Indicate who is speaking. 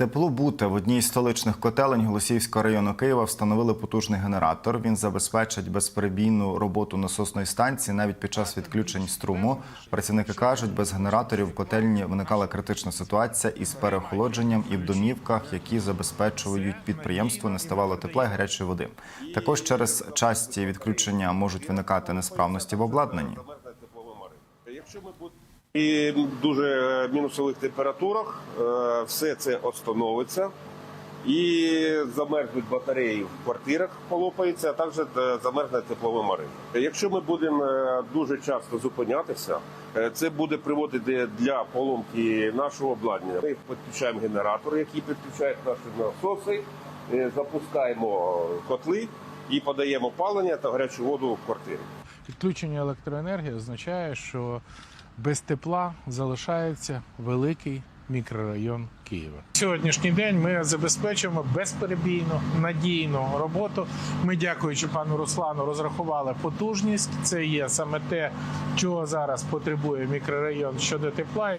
Speaker 1: Теплобути в одній з столичних котелень Голосіївського району Києва встановили потужний генератор. Він забезпечить безперебійну роботу насосної станції навіть під час відключень струму. Працівники кажуть, без генераторів в котельні виникала критична ситуація із переохолодженням і в домівках, які забезпечують підприємство, не ставало тепла і гарячої води. Також через часті відключення можуть виникати несправності в обладнанні.
Speaker 2: Якщо ми і дуже мінусових температурах, е, все це остановиться і замерзнуть батареї в квартирах, полопаються, а також е, замерзне теплове марина. Якщо ми будемо е, дуже часто зупинятися, е, це буде приводити для поломки нашого обладнання. Ми підключаємо генератори, які підключають наші насоси, е, запускаємо котли і подаємо палення та гарячу воду в квартирі.
Speaker 3: Відключення електроенергії означає, що без тепла залишається великий мікрорайон Києва. Сьогоднішній день ми забезпечуємо безперебійну надійну роботу. Ми, дякуючи пану Руслану, розрахували потужність. Це є саме те, чого зараз потребує мікрорайон щодо тепла.